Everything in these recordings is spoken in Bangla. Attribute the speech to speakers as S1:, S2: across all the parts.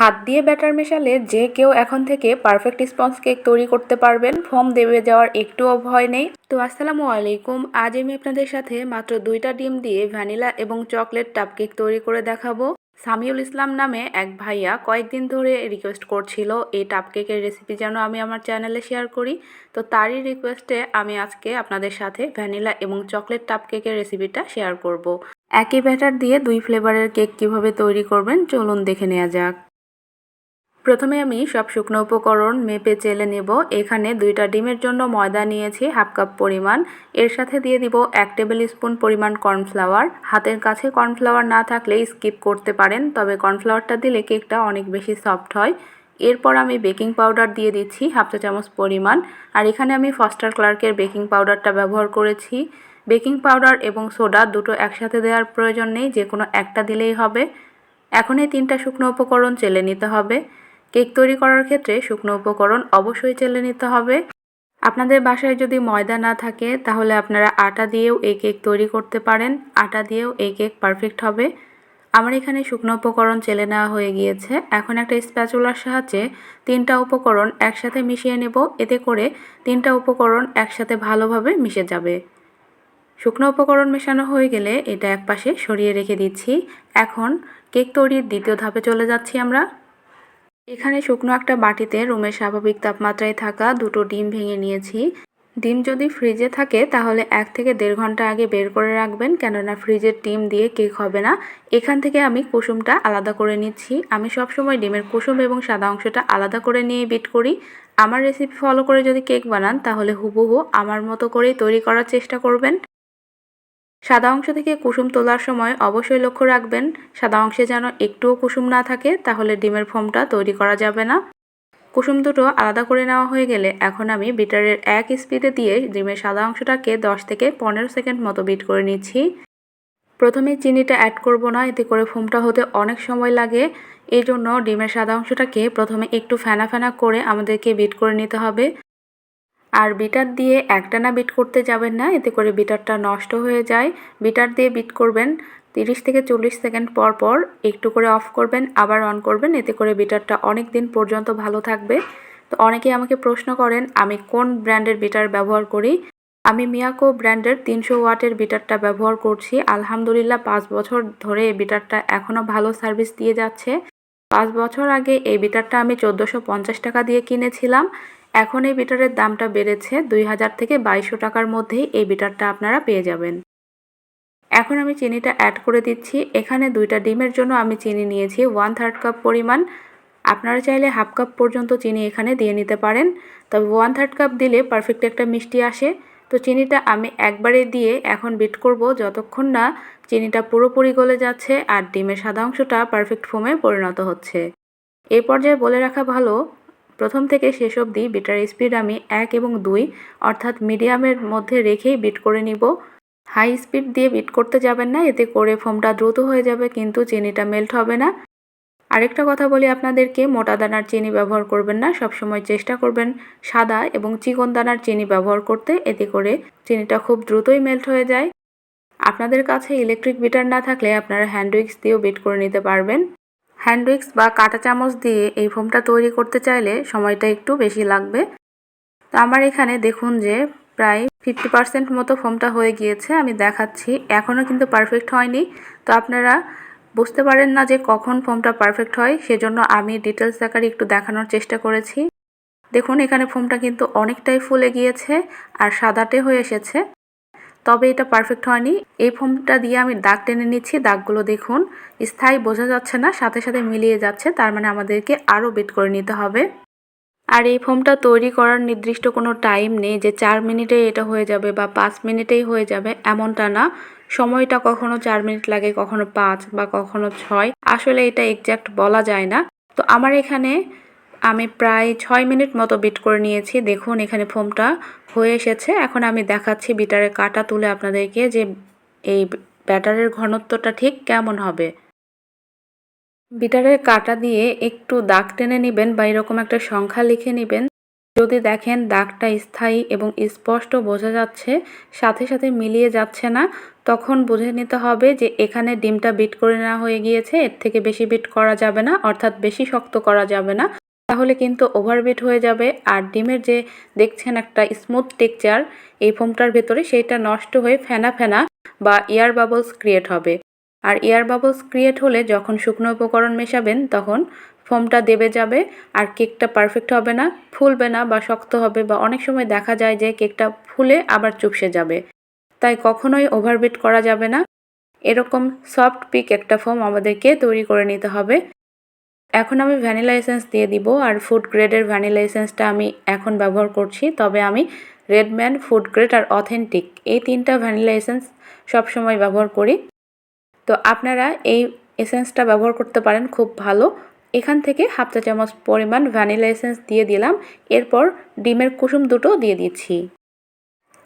S1: হাত দিয়ে ব্যাটার মেশালে যে কেউ এখন থেকে পারফেক্ট স্পঞ্জ কেক তৈরি করতে পারবেন। ফর্ম দেবে যাওয়ার একটুও ভয় নেই। তো আসসালামু আলাইকুম। আজ আমি আপনাদের সাথে মাত্র দুইটা ডিম দিয়ে ভ্যানিলা এবং চকলেট টাপ কেক তৈরি করে দেখাবো। সামিউল ইসলাম নামে এক ভাইয়া কয়েকদিন ধরে রিকোয়েস্ট করছিল এই টাপ কেকের রেসিপি যেন আমি আমার চ্যানেলে শেয়ার করি। তো তারই রিকোয়েস্টে আমি আজকে আপনাদের সাথে ভ্যানিলা এবং চকলেট টাপ কেকের রেসিপিটা শেয়ার করব। একই ব্যাটার দিয়ে দুই ফ্লেভারের কেক কীভাবে তৈরি করবেন চলুন দেখে নেওয়া যাক। প্রথমে আমি সব শুকনো উপকরণ মেপে চেলে নেব। এখানে দুইটা ডিমের জন্য ময়দা নিয়েছি, হাফ কাপ পরিমাণ। এর সাথে দিয়ে দিব এক টেবিল স্পুন পরিমাণ কর্নফ্লাওয়ার। হাতের কাছে কর্নফ্লাওয়ার না থাকলে স্কিপ করতে পারেন, তবে কর্নফ্লাওয়ারটা দিলে কেকটা অনেক বেশি সফট হয়। এরপর আমি বেকিং পাউডার দিয়ে দিচ্ছি, হাফ চা চামচ পরিমাণ। আর এখানে আমি ফস্টার ক্লার্কের বেকিং পাউডারটা ব্যবহার করেছি। বেকিং পাউডার এবং সোডা দুটো একসাথে দেওয়ার প্রয়োজন নেই যে কোনো একটা দিলেই হবে। এখন এই তিনটা শুকনো উপকরণ চেলে নিতে হবে। কেক তৈরি করার ক্ষেত্রে শুকনো উপকরণ অবশ্যই চেলে নিতে হবে। আপনাদের বাসায় যদি ময়দা না থাকে, তাহলে আপনারা আটা দিয়েও এই কেক তৈরি করতে পারেন। আটা দিয়েও এই কেক পারফেক্ট হবে। আমার এখানে শুকনো উপকরণ চেলে নেওয়া হয়ে গিয়েছে। এখন একটা স্প্যাচুলার সাহায্যে তিনটা উপকরণ একসাথে মিশিয়ে নেব। এতে করে তিনটা উপকরণ একসাথে ভালোভাবে মিশে যাবে। শুকনো উপকরণ মেশানো হয়ে গেলে এটা একপাশে সরিয়ে রেখে দিচ্ছি। এখন কেক তৈরির দ্বিতীয় ধাপে চলে যাচ্ছি আমরা। এখানে শুকনো একটা বাটিতে রুমের স্বাভাবিক তাপমাত্রায় থাকা দুটো ডিম ভেঙে নিয়েছি। ডিম যদি ফ্রিজে থাকে, তাহলে এক থেকে দেড় ঘণ্টা আগে বের করে রাখবেন, কেননা ফ্রিজের ডিম দিয়ে কেক হবে না। এখান থেকে আমি কুসুমটা আলাদা করে নিচ্ছি। আমি সবসময় ডিমের কুসুম এবং সাদা অংশটা আলাদা করে নিয়ে বিট করি। আমার রেসিপি ফলো করে যদি কেক বানান, তাহলে হুবহু আমার মতো করেই তৈরি করার চেষ্টা করবেন। সাদা অংশ থেকে কুসুম তোলার সময় অবশ্যই লক্ষ্য রাখবেন, সাদা অংশে যেন একটুও কুসুম না থাকে, তাহলে ডিমের ফোমটা তৈরি করা যাবে না। কুসুম দুটো আলাদা করে নেওয়া হয়ে গেলে এখন আমি বিটারের এক স্পিডে দিয়ে ডিমের সাদা অংশটাকে 10 থেকে পনেরো সেকেন্ড মতো বিট করে নিচ্ছি। প্রথমে চিনিটা অ্যাড করব না, এতে করে ফোমটা হতে অনেক সময় লাগে। এই জন্য ডিমের সাদা অংশটাকে প্রথমে একটু ফেনা ফেনা করে আমাদেরকে বিট করে নিতে হবে। আর বিটার দিয়ে একটানা বিট করতে যাবেন না, এতে করে বিটারটা নষ্ট হয়ে যায়। বিটার দিয়ে বিট করবেন তিরিশ থেকে চল্লিশ সেকেন্ড পর পর, একটু করে অফ করবেন, আবার অন করবেন, এতে করে বিটারটা অনেক দিন পর্যন্ত ভালো থাকবে। তো অনেকেই আমাকে প্রশ্ন করেন, আমি কোন ব্র্যান্ডের বিটার ব্যবহার করি? আমি মিয়াকো ব্র্যান্ডের তিনশো ওয়াটের বিটারটা ব্যবহার করছি। আলহামদুলিল্লাহ, পাঁচ বছর ধরে এই বিটারটা এখনও ভালো সার্ভিস দিয়ে যাচ্ছে। পাঁচ বছর আগে এই বিটারটা আমি চোদ্দোশো টাকা দিয়ে কিনেছিলাম। এখন এই বিটারের দামটা বেড়েছে দুই হাজার থেকে বাইশশো টাকার মধ্যেই এই বিটারটা আপনারা পেয়ে যাবেন। এখন আমি চিনিটা অ্যাড করে দিচ্ছি। এখানে দুইটা ডিমের জন্য আমি চিনি নিয়েছি ওয়ান থার্ড কাপ পরিমাণ। আপনারা চাইলে হাফ কাপ পর্যন্ত চিনি এখানে দিয়ে নিতে পারেন। তবে ওয়ান থার্ড কাপ দিলে পারফেক্ট একটা মিষ্টি আসে। তো চিনিটা আমি একবারে দিয়ে এখন বিট করব যতক্ষণ না চিনিটা পুরোপুরি গলে যাচ্ছে আর ডিমের সাদা অংশটা পারফেক্ট ফোমে পরিণত হচ্ছে। এই পর্যায়ে বলে রাখা ভালো প্রথম থেকে শেষ অবধি বিটার স্পিড আমি এক এবং দুই, অর্থাৎ মিডিয়ামের মধ্যে রেখেই বিট করে নিব। হাই স্পিড দিয়ে বিট করতে যাবেন না, এতে করে ফোমটা দ্রুত হয়ে যাবে, কিন্তু চিনিটা মেল্ট হবে না। আরেকটা কথা বলি আপনাদেরকে, মোটা দানার চিনি ব্যবহার করবেন না, সবসময় চেষ্টা করবেন সাদা এবং চিকন দানার চিনি ব্যবহার করতে, এতে করে চিনিটা খুব দ্রুতই মেল্ট হয়ে যায়। আপনাদের কাছে ইলেকট্রিক বিটার না থাকলে আপনারা হ্যান্ড উইক্স দিয়েও বিট করে নিতে পারবেন। হ্যান্ড উইক্স বা কাঁটা চামচ দিয়ে এই ফোমটা তৈরি করতে চাইলে সময়টা একটু বেশি লাগবে। তো আমার এখানে দেখুন যে প্রায় ফিফটি পার্সেন্ট মতো ফোমটা হয়ে গিয়েছে, আমি দেখাচ্ছি। এখনও কিন্তু পারফেক্ট হয়নি। তো আপনারা বুঝতে পারেন না যে কখন ফোমটা পারফেক্ট হয়, সেজন্য আমি ডিটেলস আকারে একটু দেখানোর চেষ্টা করেছি। দেখুন, এখানে ফোমটা কিন্তু অনেকটাই ফুলে গিয়েছে আর সাদাটে হয়ে এসেছে। তবে এটা পারফেক্ট হয়নি। এই ফোমটা দিয়ে আমি দাগ টেনে নিচ্ছি, দাগগুলো দেখুন। স্থায়ী বোঝা যাচ্ছে না, সাথে সাথে মিলিয়ে যাচ্ছে, তার মানে আমাদেরকে আরও বিট করে নিতে হবে। আর এই ফোমটা তৈরি করার নির্দিষ্ট কোনো টাইম নেই যে চার মিনিটে এটা হয়ে যাবে বা পাঁচ মিনিটেই হয়ে যাবে, এমনটা না। সময়টা কখনো চার মিনিট লাগে, কখনো পাঁচ বা কখনো ছয়। আসলে এটা এক্স্যাক্ট বলা যায় না। তো আমার এখানে আমি প্রায় ছয় মিনিট মতো বিট করে নিয়েছি। দেখুন, এখানে ফোমটা হয়ে এসেছে। এখন আমি দেখাচ্ছি বিটারের কাটা তুলে আপনাদেরকে যে এই ব্যাটারের ঘনত্বটা ঠিক কেমন হবে। বিটারের কাটা দিয়ে একটু দাগ টেনে নেবেন বা এরকম একটা সংখ্যা লিখে নেবেন। যদি দেখেন দাগটা স্থায়ী এবং স্পষ্ট বোঝা যাচ্ছে, সাথে সাথে মিলিয়ে যাচ্ছে না, তখন বুঝে নিতে হবে যে এখানে ডিমটা বিট করে নেওয়া হয়ে গিয়েছে। এর থেকে বেশি বিট করা যাবে না, অর্থাৎ বেশি শক্ত করা যাবে না। তাহলে কিন্তু ওভারবিট হয়ে যাবে। আর ডিমের যে দেখছেন একটা স্মুথ টেক্সচার এই ফোমটার ভেতরে সেইটা নষ্ট হয়ে ফেনা ফেনা বা এয়ার বাবলস ক্রিয়েট হবে। আর এয়ার বাবলস ক্রিয়েট হলে যখন শুকনো উপকরণ মেশাবেন, তখন ফোমটা দেবে যাবে আর কেকটা পারফেক্ট হবে না, ফুলবে না বা শক্ত হবে বা অনেক সময় দেখা যায় যে কেকটা ফুলে আবার চুপসে যাবে। তাই কখনোই ওভারবিট করা যাবে না। এরকম সফট পিক একটা ফোম আমাদেরকে তৈরি করে নিতে হবে। এখন আমি ভ্যানিলা এসেন্স দিয়ে দিব আর ফুড গ্রেডের ভ্যানিলা এসেন্সটা আমি এখন ব্যবহার করছি। তবে আমি রেডম্যান ফুড গ্রেড আর অথেন্টিক এই তিনটা ভ্যানিলা এসেন্স সবসময় ব্যবহার করি। তো আপনারা এই এসেন্সটা ব্যবহার করতে পারেন খুব ভালো। এখান থেকে হাফ চা চামচ পরিমাণ ভ্যানিলা এসেন্স দিয়ে দিলাম। এরপর ডিমের কুসুম দুটো দিয়ে দিচ্ছি।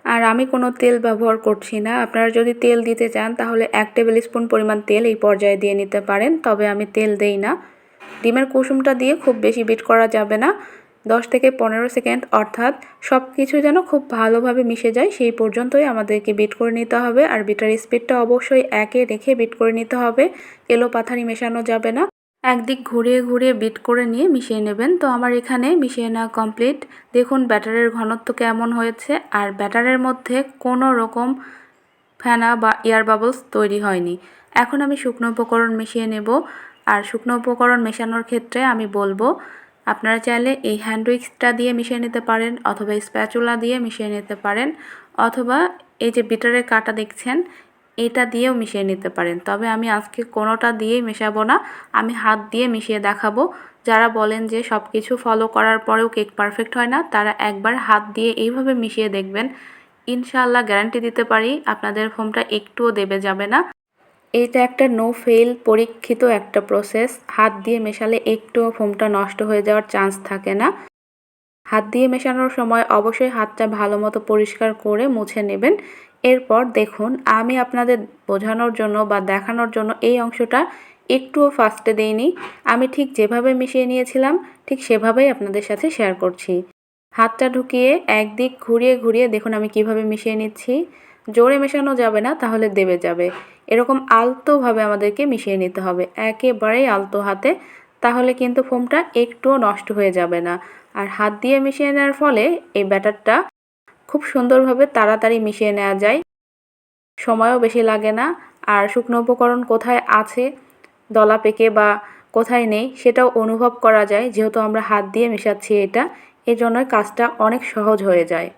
S1: আর আমি কোনো তেল ব্যবহার করছি না। আপনারা যদি তেল দিতে চান তাহলে এক টেবিল স্পুন পরিমাণ তেল এই পর্যায়ে দিয়ে নিতে পারেন। তবে আমি তেল দেই না। ডিমের কুসুমটা দিয়ে খুব বেশি বিট করা যাবে না। দশ থেকে পনেরো সেকেন্ড অর্থাৎ সব কিছু যেন খুব ভালোভাবে মিশে যায়, সেই পর্যন্তই আমাদেরকে বিট করে নিতে হবে। আর বিটার স্পিডটা অবশ্যই একে রেখে বিট করে নিতে হবে। এলো পাথারি মেশানো যাবে না। একদিক ঘুরিয়ে ঘুরিয়ে বিট করে নিয়ে মিশিয়ে নেবেন। তো আমার এখানে মিশিয়ে নেওয়া কমপ্লিট। দেখুন ব্যাটারের ঘনত্ব কেমন হয়েছে। আর ব্যাটারের মধ্যে কোনো রকম ফেনা বা এয়ার বাবলস তৈরি হয়নি। এখন আমি শুকনো উপকরণ মিশিয়ে নেব। আর শুকনো উপকরণ মেশানোর ক্ষেত্রে আমি বলব, আপনারা চাইলে এই হ্যান্ড উইক্সটা দিয়ে মিশিয়ে নিতে পারেন অথবা স্প্যাচুলা দিয়ে মিশিয়ে নিতে পারেন অথবা এই যে বিটারের কাটা দেখছেন, এটা দিয়েও মিশিয়ে নিতে পারেন। তবে আমি আজকে কোনোটা দিয়েই মেশাবো না, আমি হাত দিয়ে মিশিয়ে দেখাবো। যারা বলেন যে সব কিছু ফলো করার পরেও কেক পারফেক্ট হয় না, তারা একবার হাত দিয়ে এইভাবে মিশিয়ে দেখবেন। ইনশাআল্লাহ গ্যারান্টি দিতে পারি, আপনাদের ফোমটা একটুও দেবে যাবে না। এটা একটা নো ফেল পরীক্ষিত একটা প্রসেস হাত দিয়ে মেশালে একটুও ফোমটা নষ্ট হয়ে যাওয়ার চান্স থাকে না। হাত দিয়ে মেশানোর সময় অবশ্যই হাতটা ভালো মতো পরিষ্কার করে মুছে নেবেন। এরপর দেখুন, আমি আপনাদের বোঝানোর জন্য বা দেখানোর জন্য এই অংশটা একটুও ফাস্টে দেইনি। আমি ঠিক যেভাবে মিশিয়ে নিয়েছিলাম, ঠিক সেভাবেই আপনাদের সাথে শেয়ার করছি। হাতটা ঢুকিয়ে একদিক ঘুরিয়ে ঘুরিয়ে দেখুন আমি কীভাবে মিশিয়ে নিচ্ছি। জোরে মেশানো যাবে না, তাহলে দেবে যাবে। এরকম আলতোভাবে আমাদেরকে মিশিয়ে নিতে হবে। একেবারেই আলতো হাতে, তাহলে কিন্তু ফোমটা একটুও নষ্ট হয়ে যাবে না। আর হাত দিয়ে মিশিয়ে নেওয়ার ফলে এই ব্যাটারটা খুব সুন্দরভাবে তাড়াতাড়ি মিশিয়ে নেওয়া যায়। সময়ও বেশি লাগে না। আর শুকনো উপকরণ কোথায় আছে, দলা পেকে বা কোথায় নেই, সেটাও অনুভব করা যায়। যেহেতু আমরা হাত দিয়ে মেশাচ্ছি এটা, এজন্যই কাজটা অনেক সহজ হয়ে যায়।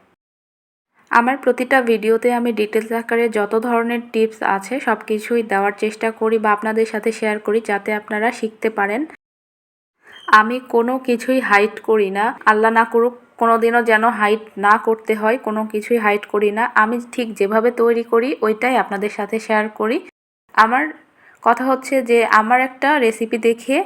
S1: আমার প্রতিটা ভিডিওতে আমি ডিটেলস আকারে যত ধরনের টিপস আছে সব কিছুই দেওয়ার চেষ্টা করি বা আপনাদের সাথে শেয়ার করি যাতে আপনারা শিখতে পারেন। আমি কোনো কিছুই হাইট করি না। আল্লাহ না করুক কোনো দিনও যেন হাইট না করতে হয়, কোনো কিছুই হাইট করি না। আমি ঠিক যেভাবে তৈরি করি, ওইটাই আপনাদের সাথে শেয়ার করি। আমার কথা হচ্ছে যে, আমার একটা রেসিপি দেখে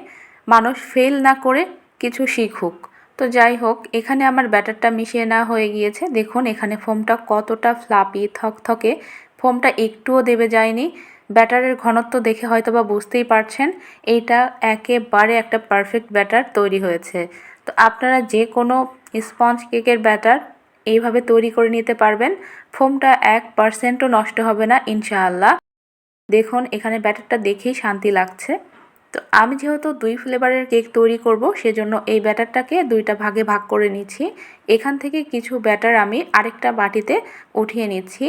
S1: মানুষ ফেল না করে কিছু শিখুক। তো যাই হোক, এখানে আমার ব্যাটারটা মিশিয়ে না হয়ে গিয়েছে। দেখুন, এখানে ফোমটা কতটা ফ্লাপি, থকথকে। ফোমটা একটুও দেবে যায়নি। ব্যাটারের ঘনত্ব দেখে হয়তো বা বুঝতেই পারছেন এইটা একেবারে একটা পারফেক্ট ব্যাটার তৈরি হয়েছে। তো আপনারা যে কোনো স্পঞ্জ কেকের ব্যাটার এইভাবে তৈরি করে নিতে পারবেন। ফোমটা এক পার্সেন্টও নষ্ট হবে না, ইনশাআল্লাহ। দেখুন, এখানে ব্যাটারটা দেখেই শান্তি লাগছে। তো আমি যেহেতু দুই ফ্লেভারের কেক তৈরি করব, সেজন্য এই ব্যাটারটাকে দুইটা ভাগে ভাগ করে নিচ্ছি। এখান থেকে কিছু ব্যাটার আমি আরেকটা বাটিতে উঠিয়ে নিচ্ছি।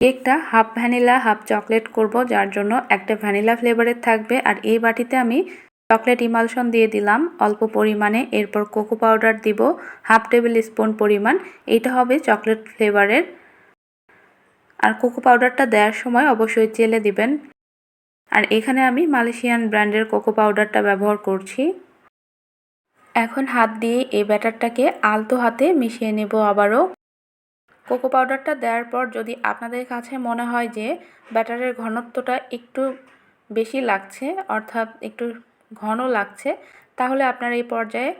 S1: কেকটা হাফ ভ্যানিলা, হাফ চকলেট করব, যার জন্য একটা ভ্যানিলা ফ্লেভারের থাকবে। আর এই বাটিতে আমি চকলেট ইমালশন দিয়ে দিলাম। অল্প পরিমাণে এরপর কোকো পাউডার দিব, হাফ টেবিল স্পুন পরিমাণ। এটা হবে চকলেট ফ্লেভারের আর কোকো পাউডারটা দেওয়ার সময় অবশ্যই চেলে দিবেন। আর এখানে আমি মালয়েশিয়ান ব্র্যান্ডের কোকো পাউডারটা ব্যবহার করছি। এখন হাত দিয়ে এই ব্যাটারটাকে আলতো হাতে মিশিয়ে নেব আবারও। কোকো পাউডারটা দেওয়ার পর যদি আপনাদের কাছে মনে হয় যে ব্যাটারের ঘনত্বটা একটু বেশি লাগছে, অর্থাৎ একটু ঘন লাগছে, তাহলে আপনার এই পর্যায়ে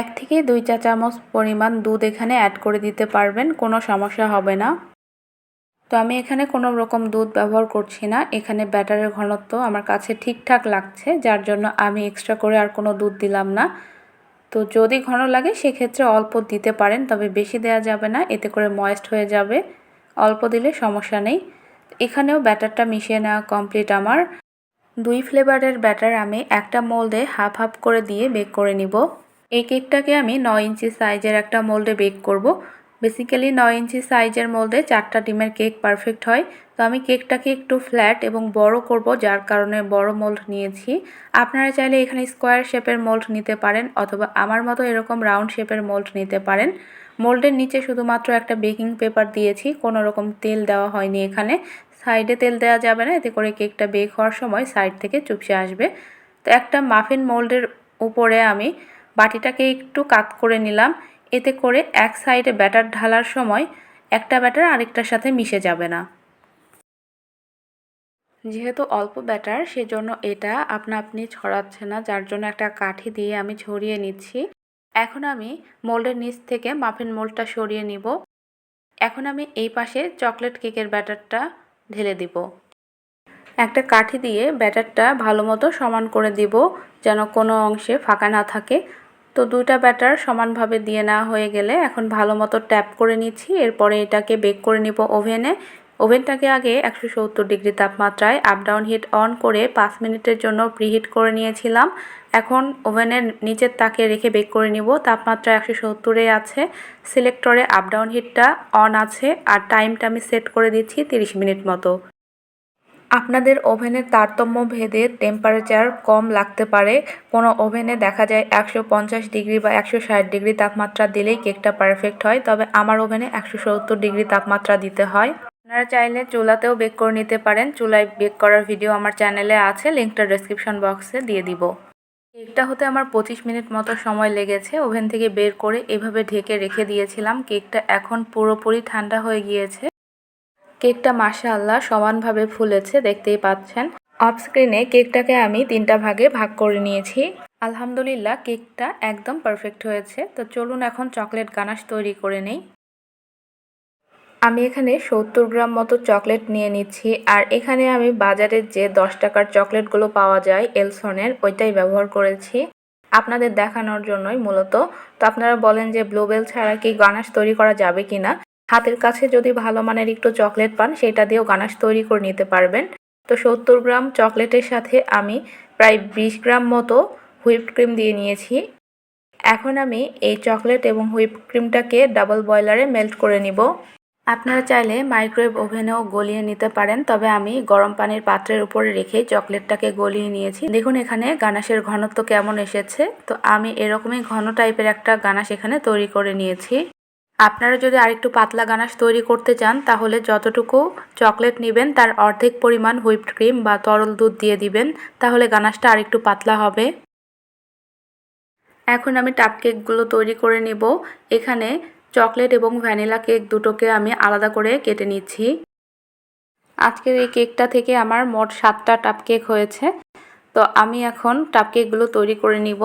S1: এক থেকে দুই চা চামচ পরিমাণ দুধ এখানে অ্যাড করে দিতে পারবেন, কোনো সমস্যা হবে না। তো আমি এখানে কোনো রকম দুধ ব্যবহার করছি না। এখানে ব্যাটারের ঘনত্ব আমার কাছে ঠিকঠাক লাগছে, যার জন্য আমি এক্সট্রা করে আর কোনো দুধ দিলাম না। তো যদি ঘন লাগে, সেক্ষেত্রে অল্প দিতে পারেন, তবে বেশি দেওয়া যাবে না, এতে করে ময়েস্ট হয়ে যাবে। অল্প দিলে সমস্যা নেই। এখানেও ব্যাটারটা মিশিয়ে নেওয়া কমপ্লিট আমার। দুই ফ্লেভারের ব্যাটার আমি একটা মোল্ডে হাফ হাফ করে দিয়ে বেক করে নিব। এই কেকটাকে আমি নয় ইঞ্চি সাইজের একটা মোল্ডে বেক করব। বেসিক্যালি নয় ইঞ্চি সাইজের মোল্ডে চারটা ডিমের কেক পারফেক্ট হয়। তো আমি কেকটাকে একটু ফ্ল্যাট এবং বড় করব, যার কারণে বড় মোল্ড নিয়েছি। আপনারা চাইলে এখানে স্কোয়ার শেপের মোল্ড নিতে পারেন, অথবা আমার মতো এরকম রাউন্ড শেপের মোল্ড নিতে পারেন। মোল্ডের নিচে শুধুমাত্র একটা বেকিং পেপার দিয়েছি, কোনো রকম তেল দেওয়া হয়নি এখানে। সাইডে তেল দেওয়া যাবে না, এতে করে কেকটা বেক হওয়ার সময় সাইড থেকে চুপসে আসবে। তো একটা মাফিন মোল্ডের উপরে আমি বাটিটাকে একটু কাত করে নিলাম। এতে করে এক সাইডে ব্যাটার ঢালার সময় একটা ব্যাটার আরেকটার সাথে মিশে যাবে না। যেহেতু অল্প ব্যাটার, সেজন্য এটা আপনা আপনি ছড়াচ্ছে না, যার জন্য একটা কাঠি দিয়ে আমি ছড়িয়ে নিচ্ছি। এখন আমি মোল্ডের নিচ থেকে মাফিন মোল্ডটা সরিয়ে নিব। এখন আমি এই পাশে চকলেট কেকের ব্যাটারটা ঢেলে দিব। একটা কাঠি দিয়ে ব্যাটারটা ভালো মতো সমান করে দিব, যেন কোনো অংশে ফাঁকা না থাকে। তো দুইটা ব্যাটার সমানভাবে দিয়ে নেওয়া হয়ে গেলে এখন ভালো মতো ট্যাপ করে নিচ্ছি। এরপরে এটাকে বেক করে নিব ওভেনে। ওভেনটাকে আগে একশো সত্তর ডিগ্রি তাপমাত্রায় আপ ডাউন হিট অন করে পাঁচ মিনিটের জন্য প্রিহিট করে নিয়েছিলাম। এখন ওভেনের নিচের তাকে রেখে বেক করে নিব। তাপমাত্রা একশো সত্তরে আছে। সিলেক্টরে আপ ডাউন হিটটা অন আছে। আর টাইমটা আমি সেট করে দিচ্ছি তিরিশ মিনিট মতো। আপনাদের ওভেনের তারতম্য ভেদে টেম্পারেচার কম লাগতে পারে। কোনো ওভেনে দেখা যায় একশো পঞ্চাশ ডিগ্রি বা একশো ষাট ডিগ্রি তাপমাত্রা দিলেই কেকটা পারফেক্ট হয়, তবে আমার ওভেনে একশো সত্তর ডিগ্রি তাপমাত্রা দিতে হয়। আপনারা চাইলে চুলাতেও বেক করে নিতে পারেন। চুলায় বেক করার ভিডিও আমার চ্যানেলে আছে লিঙ্কটা ডেসক্রিপশন বক্সে দিয়ে দিব। কেকটা হতে আমার পঁচিশ মিনিট মতো সময় লেগেছে। ওভেন থেকে বের করে এভাবে ঢেকে রেখে দিয়েছিলাম। কেকটা এখন পুরোপুরি ঠান্ডা হয়ে গিয়েছে। কেকটা মাশাআল্লাহ সমানভাবে ফুলেছে, দেখতেই পাচ্ছেন। অফ স্ক্রিনে কেকটাকে আমি তিনটা ভাগে ভাগ করে নিয়েছি। আলহামদুলিল্লাহ, কেকটা একদম পারফেক্ট হয়েছে। তো চলুন এখন চকলেট গানাশ তৈরি করে নেই। আমি এখানে সত্তর গ্রাম মতো চকলেট নিয়ে নিচ্ছি। আর এখানে আমি বাজারের যে দশ টাকার চকলেটগুলো পাওয়া যায় এলসনের ওইটাই ব্যবহার করেছি। আপনাদের দেখানোর জন্যই মূলত। তো আপনারা বলেন যে ব্লুবেল ছাড়া কি গানাশ তৈরি করা যাবে কি না হাতের কাছে যদি ভালো মানের একটু চকলেট পান, সেটা দিয়েও গানাশ তৈরি করে নিতে পারবেন। তো সত্তর গ্রাম চকলেটের সাথে আমি প্রায় বিশ গ্রাম মতো হুইপড ক্রিম দিয়ে নিয়েছি। এখন আমি এই চকলেট এবং হুইপ ক্রিমটাকে ডাবল বয়লারে মেল্ট করে নিব। আপনারা চাইলে মাইক্রোওয়েভ ওভেনেও গলিয়ে নিতে পারেন, তবে আমি গরম পানির পাত্রের উপরে রেখে চকলেটটাকে গলিয়ে নিয়েছি। দেখুন এখানে গানাশের ঘনত্ব কেমন এসেছে। তো আমি এরকমই ঘন টাইপের একটা গানাশ এখানে তৈরি করে নিয়েছি। আপনারা যদি আরেকটু পাতলা গানাশ তৈরি করতে চান, তাহলে যতটুকু চকলেট নেবেন, তার অর্ধেক পরিমাণ হুইপড ক্রিম বা তরল দুধ দিয়ে দিবেন, তাহলে গানাশটা আরেকটু পাতলা হবে। এখন আমি টাপ কেকগুলো তৈরি করে নেব। এখানে চকলেট এবং ভ্যানিলা কেক দুটোকে আমি আলাদা করে কেটে নিচ্ছি। আজকের এই কেকটা থেকে আমার মোট সাতটা টাপ কেক হয়েছে। তো আমি এখন টাপ কেকগুলো তৈরি করে নিব।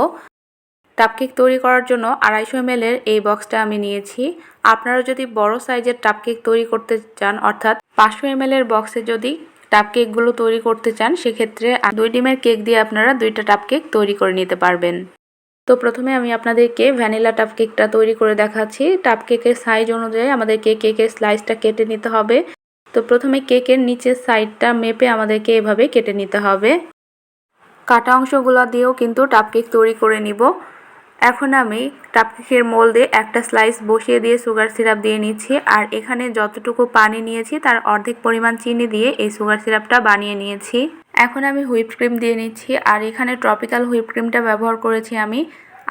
S1: টাপকেক তৈরি করার জন্য আড়াইশো এমএলের এই বক্সটা আমি নিয়েছি। আপনারা যদি বড় সাইজের টাপকেক তৈরি করতে চান, অর্থাৎ পাঁচশো এমএলের বক্সে যদি টাপকেকগুলো তৈরি করতে চান, সেক্ষেত্রে দুই ডিমের কেক দিয়ে আপনারা দুইটা টাপকেক তৈরি করে নিতে পারবেন। তো প্রথমে আমি আপনাদেরকে ভ্যানিলা টাপ কেকটা তৈরি করে দেখাচ্ছি। টাপ কেকের সাইজ অনুযায়ী আমাদেরকে কেকের স্লাইসটা কেটে নিতে হবে। তো প্রথমে কেকের নিচের সাইডটা মেপে আমাদেরকে এভাবে কেটে নিতে হবে। কাটা অংশগুলো দিয়েও কিন্তু টাপ কেক তৈরি করে নিব। এখন আমি কাপকেকের মোল্ডে একটা স্লাইস বসিয়ে দিয়ে সুগার সিরাপ দিয়ে নিচ্ছি, আর এখানে যতটুকু পানি নিয়েছি তার অর্ধেক পরিমাণ চিনি দিয়ে এই সুগার সিরাপটা বানিয়ে নিয়েছি। এখন আমি হুইপ ক্রিম দিয়ে নিচ্ছি, আর এখানে ট্রপিক্যাল হুইপ ক্রিমটা ব্যবহার করেছি আমি।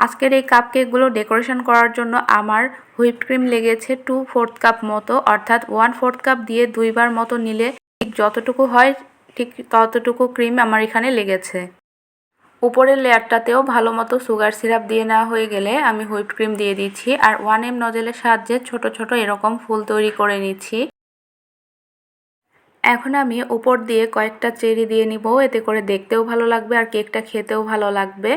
S1: আজকের এই কাপ কেকগুলো ডেকোরেশন করার জন্য আমার হুইপ ক্রিম লেগেছে টু ফোর্থ কাপ মতো, অর্থাৎ ওয়ান ফোর্থ কাপ দিয়ে দুইবার মতো নিলে ঠিক যতটুকু হয়, ঠিক ততটুকু ক্রিম আমার এখানে লেগেছে। উপরের লেয়ারটাতেও ভালো মতো সুগার সিরাপ দিয়ে নেওয়া হয়ে গেলে আমি হুইপ ক্রিম দিয়ে দিচ্ছি আর ওয়ান এম নজেলের সাহায্যে ছোট ছোট এরকম ফুল তৈরি করে নিচ্ছি। এখন আমি উপর দিয়ে কয়েকটা চেরি দিয়ে নিব, এতে করে দেখতেও ভালো লাগবে আর কেকটা খেতেও ভালো লাগবে।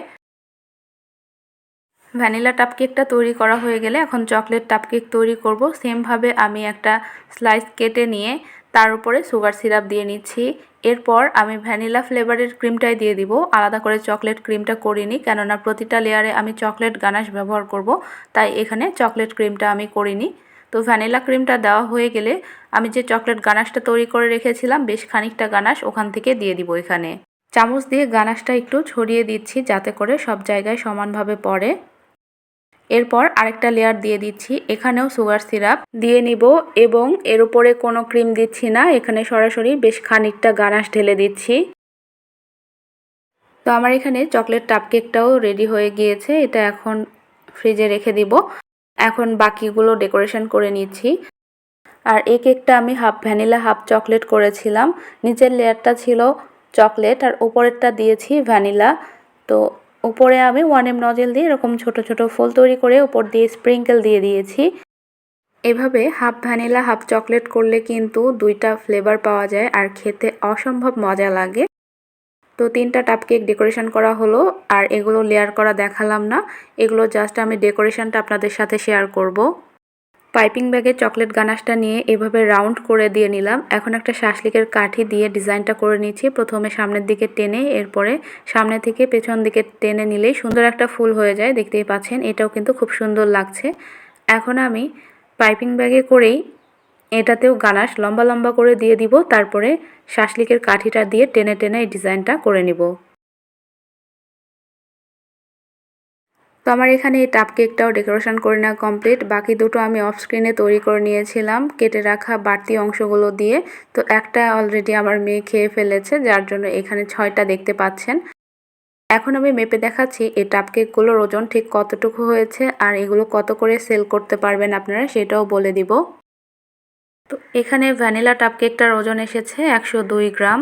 S1: ভ্যানিলা টাপ কেকটা তৈরি করা হয়ে গেলে এখন চকলেট টাপ কেক তৈরি করব। সেমভাবে আমি একটা স্লাইস কেটে নিয়ে তার উপরে সুগার সিরাপ দিয়ে নিচ্ছি। এরপর আমি ভ্যানিলা ফ্লেভারের ক্রিমটাই দিয়ে দিব। আলাদা করে চকলেট ক্রিমটা করিনি, কেননা প্রতিটা লেয়ারে আমি চকলেট গানাশ ব্যবহার করব, তাই এখানে চকলেট ক্রিমটা আমি করিনি। তো ভ্যানিলা ক্রিমটা দেওয়া হয়ে গেলে আমি যে চকলেট গানাশটা তৈরি করে রেখেছিলাম, বেশ খানিকটা গানাশ ওখান থেকে দিয়ে দিব এখানে। চামচ দিয়ে গানাশটা একটু ছড়িয়ে দিচ্ছি, যাতে করে সব জায়গায় সমানভাবে পড়ে। এরপর আরেকটা লেয়ার দিয়ে দিচ্ছি। এখানেও সুগার সিরাপ দিয়ে নিব এবং এর উপরে কোনো ক্রিম দিচ্ছি না। এখানে সরাসরি বেশ খানিকটা গানাশ ঢেলে দিচ্ছি। তো আমার এখানে চকলেট টাপ কেকটাও রেডি হয়ে গিয়েছে। এটা এখন ফ্রিজে রেখে দিব। এখন বাকিগুলো ডেকোরেশন করে নিচ্ছি। আর এই কেকটা আমি হাফ ভ্যানিলা হাফ চকলেট করেছিলাম। নিচের লেয়ারটা ছিল চকলেট আর উপরেরটা দিয়েছি ভ্যানিলা তো উপরে আমি ওয়ান এম নজেল দিয়ে এরকম ছোট ছোট ফুল তৈরি করে উপর দিয়ে স্প্রিঙ্কেল দিয়ে দিয়েছি। এভাবে হাফ ভ্যানিলা হাফ চকলেট করলে কিন্তু দুইটা ফ্লেভার পাওয়া যায় আর খেতে অসম্ভব মজা লাগে। তো তিনটা টাপ কেক ডেকোরেশন করা হলো আর এগুলো লেয়ার করা দেখালাম না। এগুলো জাস্ট আমি ডেকোরেশনটা আপনাদের সাথে শেয়ার করব। পাইপিং ব্যাগে চকলেট গানাশটা নিয়ে এভাবে রাউন্ড করে দিয়ে নিলাম। এখন একটা শাসলিকের কাঠি দিয়ে ডিজাইনটা করে নিচ্ছি। প্রথমে সামনের দিকে টেনে, এরপরে সামনে থেকে পেছন দিকে টেনে নিলেই সুন্দর একটা ফুল হয়ে যায়, দেখতেই পাচ্ছেন। এটাও কিন্তু খুব সুন্দর লাগছে। এখন আমি পাইপিং ব্যাগে করেই এটাতেও গানাশ লম্বা লম্বা করে দিয়ে দিব। তারপরে শাসলিকের কাঠিটা দিয়ে টেনে টেনে এই ডিজাইনটা করে নিব। তো আমার এখানে এই টাপ কেকটাও ডেকোরেশন করে নেওয়া কমপ্লিট। বাকি দুটো আমি অফ স্ক্রিনে তৈরি করে নিয়েছিলাম, কেটে রাখা বাড়তি অংশগুলো দিয়ে। তো একটা অলরেডি আমার মেয়ে খেয়ে ফেলেছে, যার জন্য এখানে ছয়টা দেখতে পাচ্ছেন। এখন আমি মেপে দেখাচ্ছি এই টাপ কেকগুলোর ওজন ঠিক কতটুকু হয়েছে আর এগুলো কত করে সেল করতে পারবেন আপনারা সেটাও বলে দিব। তো এখানে ভ্যানিলা টাপ কেকটার ওজন এসেছে একশো দুই গ্রাম।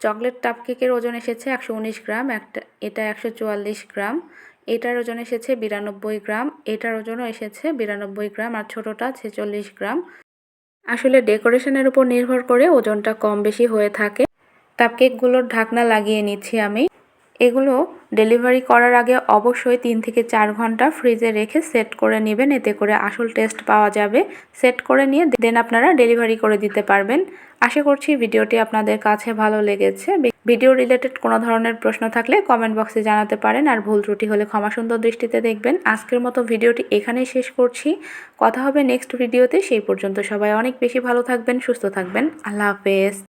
S1: চকলেট টাপ কেকের ওজন এসেছে একশো উনিশ গ্রাম, একটা, এটা একশো চুয়াল্লিশ গ্রাম। এটার ওজন এসেছে বিরানব্বই গ্রাম, এটার ওজনও এসেছে বিরানব্বই গ্রাম আর ছোটোটা ছেচল্লিশ গ্রাম। আসলে ডেকোরেশনের উপর নির্ভর করে ওজনটা কম বেশি হয়ে থাকে। কাপকেকগুলোর ঢাকনা লাগিয়ে নিচ্ছি আমি। এগুলো ডেলিভারি করার আগে অবশ্যই তিন থেকে চার ঘণ্টা ফ্রিজে রেখে সেট করে নেবেন। এতে করে আসল টেস্ট পাওয়া যাবে। সেট করে নিয়ে দেন আপনারা ডেলিভারি করে দিতে পারবেন। আশা করছি ভিডিওটি আপনাদের কাছে ভালো লেগেছে। ভিডিও রিলেটেড কোনো ধরনের প্রশ্ন থাকলে কমেন্ট বক্সে জানাতে পারেন। আর ভুল ত্রুটি হলে ক্ষমা সুন্দর দৃষ্টিতে দেখবেন। আজকের মতো ভিডিওটি এখানেই শেষ করছি। কথা হবে নেক্সট ভিডিওতে। সেই পর্যন্ত সবাই অনেক বেশি ভালো থাকবেন, সুস্থ থাকবেন। আল্লাহ হাফেজ।